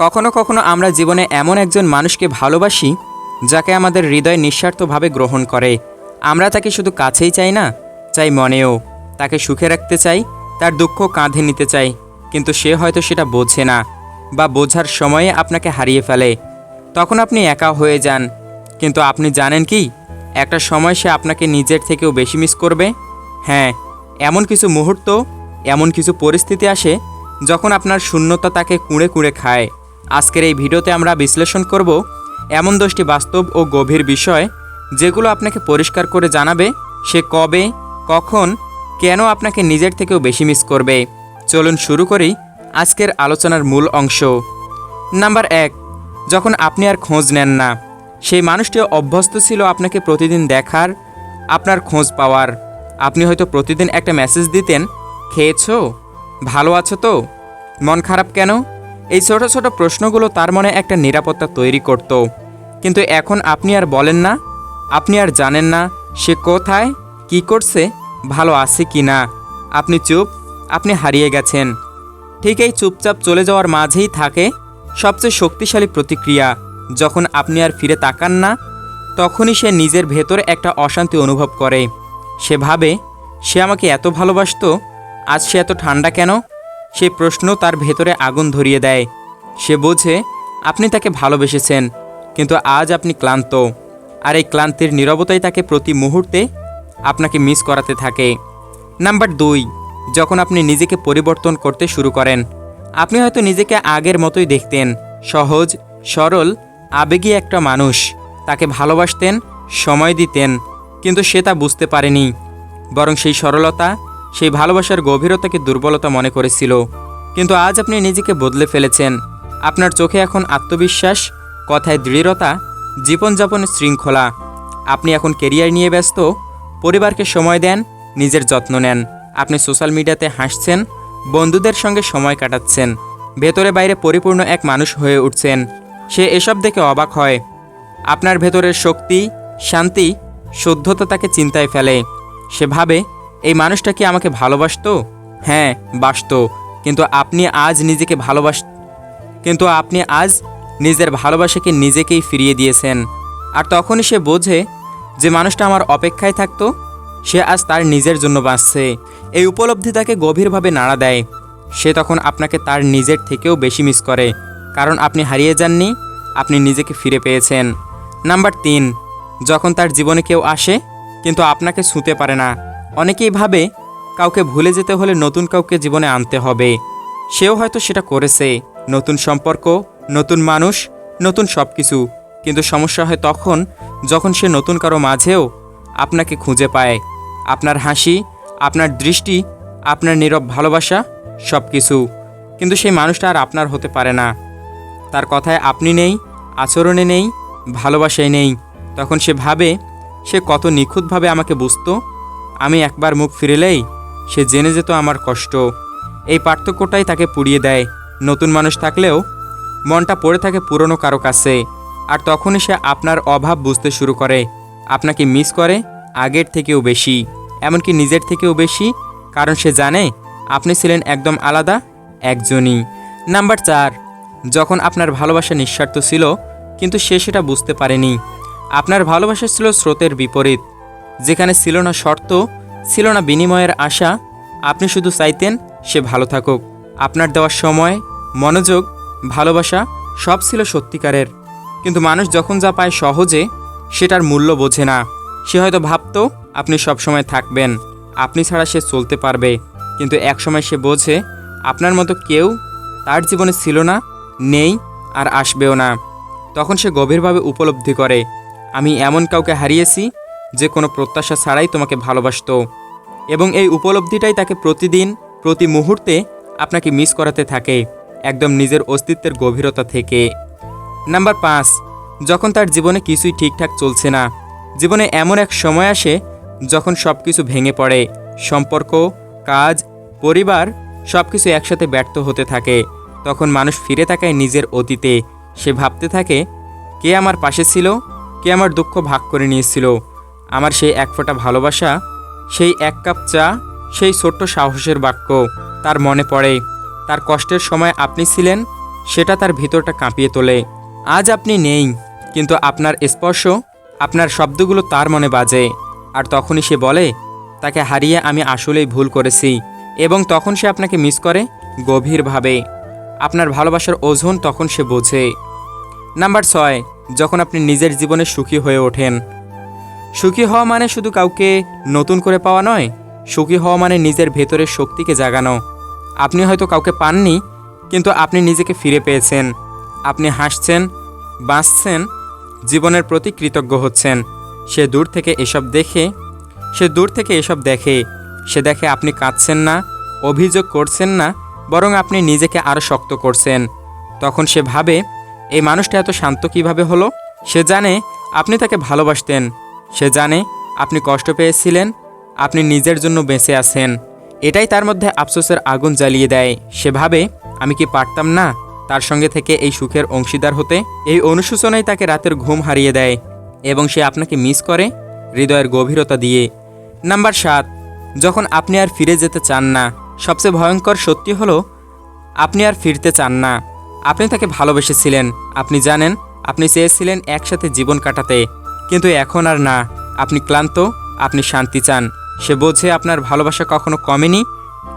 কখনো কখনো আমরা জীবনে এমন একজন মানুষকে ভালোবাসি, যাকে আমাদের হৃদয় নিঃস্বার্থভাবে গ্রহণ করে। আমরা তাকে শুধু কাছেই চাই না, চাই মনেও। তাকে সুখে রাখতে চাই, তার দুঃখ কাঁধে নিতে চাই। কিন্তু সে হয়তো সেটা বোঝে না, বা বোঝার সময়ে আপনাকে হারিয়ে ফেলে। তখন আপনি একা হয়ে যান। কিন্তু আপনি জানেন কি, একটা সময় সে আপনাকে নিজের থেকেও বেশি মিস করবে? হ্যাঁ এমন কিছু মুহূর্ত, এমন কিছু পরিস্থিতি আসে, যখন আপনার শূন্যতা তাকে কুঁড়ে কুঁড়ে খায়। আজকের এই ভিডিওতে আমরা বিশ্লেষণ করব এমন দশটি বাস্তব ও গভীর বিষয় যেগুলো আপনাকে পরিষ্কার করে জানাবে সে কবে, কখন, কেন আপনাকে নিজের থেকেও বেশি মিস করবে। চলুন শুরু করি আজকের আলোচনার মূল অংশ। নাম্বার এক, যখন আপনি আর খোঁজ নেন না, সেই মানুষটি অভ্যস্ত ছিল আপনাকে প্রতিদিন দেখার, আপনার খোঁজ পাওয়ার। আপনি হয়তো প্রতিদিন একটা মেসেজ দিতেন, খেয়েছো? ভালো আছো তো? মন খারাপ কেন? এই ছোট ছোট প্রশ্নগুলো তার মনে একটা নিরাপত্তা তৈরি করত। কিন্তু এখন আপনি আর বলেন না, আপনি আর জানেন না সে কোথায়, কি করছে, ভালো আছে কি না। আপনি চুপ, আপনি হারিয়ে গেছেন। ঠিক এই চুপচাপ চলে যাওয়ার মাঝেই থাকে সবচেয়ে শক্তিশালী প্রতিক্রিয়া, যখন আপনি আর ফিরে তাকান না, তখনই সে নিজের ভেতরে একটা অশান্তি অনুভব করে। সে ভাবে, সে আমাকে এত ভালোবাসতো? আজ সে এত ঠান্ডা কেন? সেই প্রশ্ন তার ভেতরে আগুন ধরিয়ে দেয়। সে বোঝে, আপনি তাকে ভালোবেসেছেন, কিন্তু আজ আপনি ক্লান্ত। আর এই ক্লান্তির নীরবতাই তাকে প্রতি মুহূর্তে আপনাকে মিস করাতে থাকে। নাম্বার দুই, যখন আপনি নিজেকে পরিবর্তন করতে শুরু করেন, আপনি হয়তো নিজেকে আগের মতোই দেখতেন, সহজ, সরল, আবেগী একটা মানুষ। তাকে ভালোবাসতেন, সময় দিতেন, কিন্তু সে তা বুঝতে পারেনি। বরং সেই সরলতা সেই ভালোবাসার গভীরতাকে দুর্বলতা মনে করেছিল। কিন্তু আজ আপনি নিজেকে বদলে ফেলেছেন। আপনার চোখে এখন আত্মবিশ্বাস, কথায় দৃঢ়তা, জীবনযাপনের শৃঙ্খলা। আপনি এখন কেরিয়ার নিয়ে ব্যস্ত, পরিবারকে সময় দেন, নিজের যত্ন নেন। আপনি সোশ্যাল মিডিয়াতে হাসছেন, বন্ধুদের সঙ্গে সময় কাটাচ্ছেন, ভেতরে বাইরে পরিপূর্ণ এক মানুষ হয়ে উঠছেন। সে এসব দেখে অবাক হয়। আপনার ভেতরের শক্তি, শান্তি, শুদ্ধতা তাকে চিন্তায় ফেলে। সে ভাবে এই মানুষটা কি আমাকে ভালোবাসতো? হ্যাঁ বাসতো। কিন্তু আপনি আজ নিজেকে ভালোবাস কিন্তু আপনি আজ নিজের ভালোবাসাকে নিজেকেই ফিরিয়ে দিয়েছেন। আর তখনই সে বোঝে যে মানুষটা আমার অপেক্ষায় থাকতো, সে আজ তার নিজের জন্য বাঁচছে। এই উপলব্ধি তাকে গভীরভাবে নাড়া দেয়। সে তখন আপনাকে তার নিজের থেকেও বেশি মিস করে। কারণ আপনি হারিয়ে যাননি, আপনি নিজেকে ফিরে পেয়েছেন। নাম্বার তিন, যখন তার জীবনে কেউ আসে, কিন্তু আপনাকে ছুঁতে পারে না। অনেকেই ভাবে কাউকে ভুলে যেতে হলে নতুন কাউকে জীবনে আনতে হবে। সেও হয়তো সেটা করেছে। নতুন সম্পর্ক, নতুন মানুষ, নতুন সব কিছু কিন্তু সমস্যা হয় তখন যখন সে নতুন কারও মাঝেও আপনাকে খুঁজে পায়। আপনার হাসি, আপনার দৃষ্টি, আপনার নীরব ভালোবাসা সব কিছু কিন্তু সেই মানুষটা আর আপনার হতে পারে না। তার কথায় আপনি নেই, আচরণে নেই, ভালোবাসায় নেই। তখন সে ভাবে, সে কত নিখুঁতভাবে আমাকে বুঝতো আমি একবার মুখ ফিরেলেই সে জেনে যেত আমার কষ্ট। এই পার্থক্যটাই তাকে পুড়িয়ে দেয়। নতুন মানুষ থাকলেও মনটা পড়ে থাকে পুরনো কারও কাছে। আর তখনই সে আপনার অভাব বুঝতে শুরু করে। আপনাকে মিস করে আগের থেকেও বেশি, এমনকি নিজের থেকেও বেশি, কারণ সে জানে আপনি ছিলেন একদম আলাদা, একজনই। নাম্বার চার, যখন আপনার ভালোবাসা নিঃস্বার্থ ছিল, কিন্তু সে সেটা বুঝতে পারেনি। আপনার ভালোবাসা ছিল স্রোতের বিপরীত। যেখানে ছিল না শর্ত, ছিল না বিনিময়ের আশা, আপনি শুধু চাইতেন সে ভালো থাকুক। আপনার দেওয়ার সময়, মনোযোগ, ভালোবাসা সব ছিল সত্যিকারের। কিন্তু মানুষ যখন যা পায় সহজে, সেটার মূল্য বোঝে না। সে হয়তো ভাবতো, আপনি সবসময় থাকবেন, আপনি ছাড়া সে চলতে পারবে। কিন্তু একসময় সে বোঝে, আপনার মতো কেউ তার জীবনে ছিল না, নেই আর আসবেও না। তখন সে গভীরভাবে উপলব্ধি করে, আমি এমন কাউকে হারিয়েছি যে কোনো প্রত্যাশা ছাড়াই তোমাকে ভালোবাসতো। এবং এই উপলব্ধিটাই তাকে প্রতিদিন, প্রতি মুহূর্তে আপনাকে মিস করাতে থাকে একদম নিজের অস্তিত্বের গভীরতা থেকে। নাম্বার পাঁচ, যখন তার জীবনে কিছুই ঠিকঠাক চলছে না, জীবনে এমন এক সময় আসে যখন সব কিছু ভেঙে পড়ে, সম্পর্ক, কাজ, পরিবার সব কিছু একসাথে ব্যর্থ হতে থাকে। তখন মানুষ ফিরে তাকায় নিজের অতীতে, সে ভাবতে থাকে, কে আমার পাশে ছিল, কে আমার দুঃখ ভাগ করে নিয়েছিল আমার সেই এক ফোঁটা ভালোবাসা, সেই এক কাপ চা, সেই ছোট্ট সাহসের বাক্য তার মনে পড়ে। তার কষ্টের সময় আপনি ছিলেন, সেটা তার ভিতরটা কাঁপিয়ে তোলে। আজ আপনি নেই, কিন্তু আপনার স্পর্শ, আপনার শব্দগুলো তার মনে বাজে। আর তখনই সে বলে, তাকে হারিয়ে আমি আসলেই ভুল করেছি। এবং তখন সে আপনাকে মিস করে গভীরভাবে। আপনার ভালোবাসার ওজন তখন সে বোঝে। নাম্বার ছয়, যখন আপনি নিজের জীবনে সুখী হয়ে ওঠেন সুখী হওয়া মানে শুধু কাউকে নতুন করে পাওয়া নয়, সুখী হওয়া মানে নিজের ভেতরের শক্তিকে জাগানো। আপনি হয়তো কাউকে পাননি, কিন্তু আপনি নিজেকে ফিরে পেয়েছেন। আপনি হাসছেন, বাঁচছেন, জীবনের প্রতি কৃতজ্ঞ হচ্ছেন। সে দূর থেকে এসব দেখে, সে দূর থেকে এসব দেখে। সে দেখে আপনি কাঁদছেন না, অভিযোগ করছেন না, বরং আপনি নিজেকে আরও শক্ত করছেন। তখন সে ভাবে, এই মানুষটা এত শান্ত কীভাবে হলো? সে জানে, আপনি তাকে ভালোবাসতেন। সে জানে আপনি কষ্ট পেয়েছিলেন, আপনি নিজের জন্য বেঁচে আছেন। এটাই তার মধ্যে আফসোসের আগুন জ্বালিয়ে দেয়। সেভাবে আমি কি পারতাম না? তার সঙ্গে থেকে এই সুখের অংশীদার হতে এই অনুশোচনাই তাকে রাতের ঘুম হারিয়ে দেয় এবং সে আপনাকে মিস করে হৃদয়ের গভীরতা দিয়ে। নাম্বার সাত, যখন আপনি আর ফিরে যেতে চান না, সবচেয়ে ভয়ঙ্কর সত্যি হলো, আপনি আর ফিরতে চান না। আপনি তাকে ভালোবেসেছিলেন। আপনি জানেন, আপনি চেয়েছিলেন একসাথে জীবন কাটাতে। কিন্তু এখন আর না। আপনি ক্লান্ত, আপনি শান্তি চান। সে বোঝে আপনার ভালোবাসা কখনো কমেনি,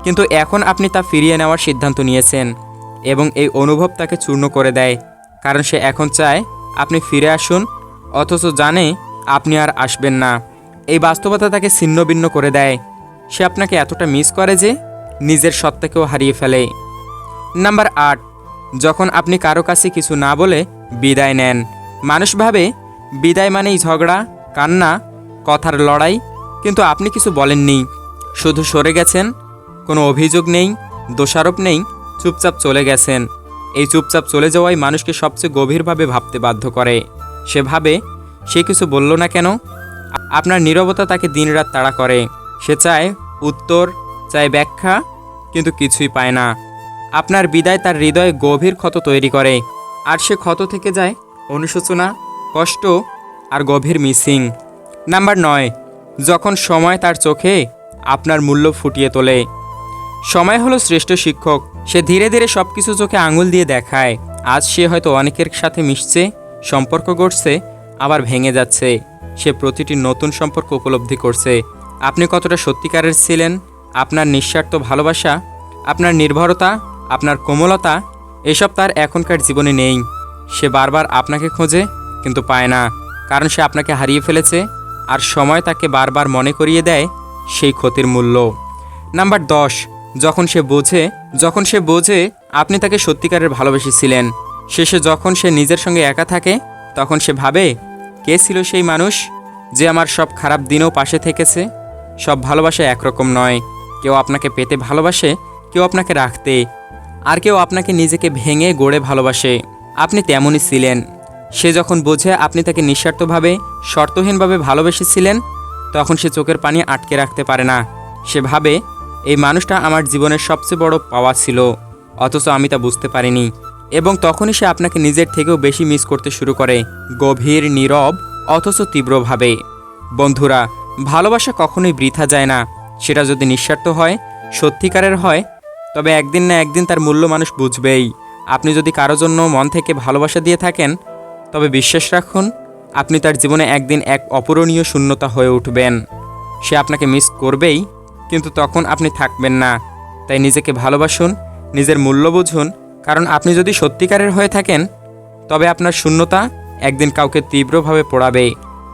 কিন্তু এখন আপনি তা ফিরিয়ে নেওয়ার সিদ্ধান্ত নিয়েছেন এবং এই অনুভব তাকে চূর্ণ করে দেয়, কারণ সে এখন চায় আপনি ফিরে আসুন, অথচ জানে আপনি আর আসবেন না। এই বাস্তবতা তাকে ছিন্নভিন্ন করে দেয়। সে আপনাকে এতটা মিস করে যে নিজের সত্তাকেও হারিয়ে ফেলে। নাম্বার আট, যখন আপনি কারও কাছে কিছু না বলে বিদায় নেন, মানুষ ভাবে বিদায় মানেই ঝগড়া, কান্না, কথার লড়াই, কিন্তু আপনি কিছু বলেননি। শুধু সরে গেছেন, কোনো অভিযোগ নেই, দোষারোপ নেই, চুপচাপ চলে গেছেন। এই চুপচাপ চলে যাওয়াই মানুষকে সবচেয়ে গভীরভাবে ভাবতে বাধ্য করে। সে ভাবে সে কিছু বলল না কেন? আপনার নীরবতা তাকে দিনরাত তাড়া করে। সে চায় উত্তর, চায় ব্যাখ্যা, কিন্তু কিছুই পায় না। আপনার বিদায় তার হৃদয়ে গভীর ক্ষত তৈরি করে। আর সে ক্ষত থেকে যায় অনুশোচনা কষ্ট আর গভীর মিসিং। নাম্বার নয়, যখন সময় তার চোখে আপনার মূল্য ফুটিয়ে তোলে। সময় হলো শ্রেষ্ঠ শিক্ষক। সে ধীরে ধীরে সব কিছু চোখে আঙুল দিয়ে দেখায়। আজ সে হয়তো অনেকের সাথে মিশছে, সম্পর্ক গড়ছে, আবার ভেঙে যাচ্ছে। সে প্রতিটি নতুন সম্পর্ক উপলব্ধি করছে। আপনি কতটা সত্যিকারের ছিলেন? আপনার নিঃস্বার্থ ভালোবাসা, আপনার নির্ভরতা, আপনার কোমলতা, এসব তার এখনকার জীবনে নেই। সে বারবার আপনাকে খোঁজে কিন্তু পায় না, কারণ সে আপনাকে হারিয়ে ফেলেছে আর সময় তাকে বারবার মনে করিয়ে দেয় সেই ক্ষতির মূল্য। নাম্বার দশ, যখন সে বোঝে, যখন সে বোঝে আপনি তাকে সত্যিকারের ভালোবেসেছিলেন, শেষে যখন সে নিজের সঙ্গে একা থাকে, তখন সে ভাবে, কে ছিল সেই মানুষ যে আমার সব খারাপ দিনও পাশে থেকেছে? সব ভালোবাসা একরকম নয়। কেউ আপনাকে পেতে ভালোবাসে, কেউ আপনাকে রাখতে। আর কেউ আপনাকে নিজেকে ভেঙে গড়ে ভালোবাসে। আপনি তেমনই ছিলেন। সে যখন বোঝে আপনি তাকে নিঃস্বার্থভাবে, শর্তহীনভাবে ভালোবেসেছিলেন, তখন সে চোখের পানি আটকে রাখতে পারে না। সে ভাবে, এই মানুষটা আমার জীবনের সবচেয়ে বড় পাওয়া ছিল, অথচ আমি তা বুঝতে পারিনি। এবং তখনই সে আপনাকে নিজের থেকেও বেশি মিস করতে শুরু করে, গভীর, নীরব, অথচ তীব্রভাবে। বন্ধুরা, ভালোবাসা কখনোই বৃথা যায় না। সেটা যদি নিঃস্বার্থ হয়, সত্যিকারের হয়, তবে একদিন না একদিন তার মূল্য মানুষ বুঝবেই। আপনি যদি কারও জন্য মন থেকে ভালোবাসা দিয়ে থাকেন তবে বিশ্বাস রাখুন, আপনি তার জীবনে একদিন এক অপূরণীয় শূন্যতা হয়ে উঠবেন। সে আপনাকে মিস করবেই, কিন্তু তখন আপনি থাকবেন না। তাই নিজেকে ভালোবাসুন, নিজের মূল্য বুঝুন, কারণ আপনি যদি সত্যিকারের হয়ে থাকেন, তবে আপনার শূন্যতা একদিন কাউকে তীব্রভাবে পোড়াবে।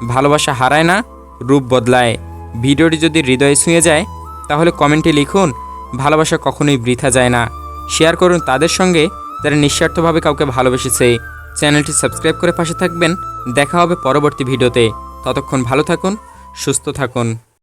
ভালোবাসা হারায় না, রূপ বদলায়। ভিডিওটি যদি হৃদয়ে ছুঁয়ে যায়, তাহলে কমেন্টে লিখুন, ভালোবাসা কখনোই বৃথা যায় না। শেয়ার করুন তাদের সঙ্গে, যারা নিঃস্বার্থভাবে কাউকে ভালোবেসেছে। চ্যানেলটি সাবস্ক্রাইব করে পাশে থাকবেন। দেখা হবে পরবর্তী ভিডিওতে। ততক্ষণ ভালো থাকুন সুস্থ থাকুন।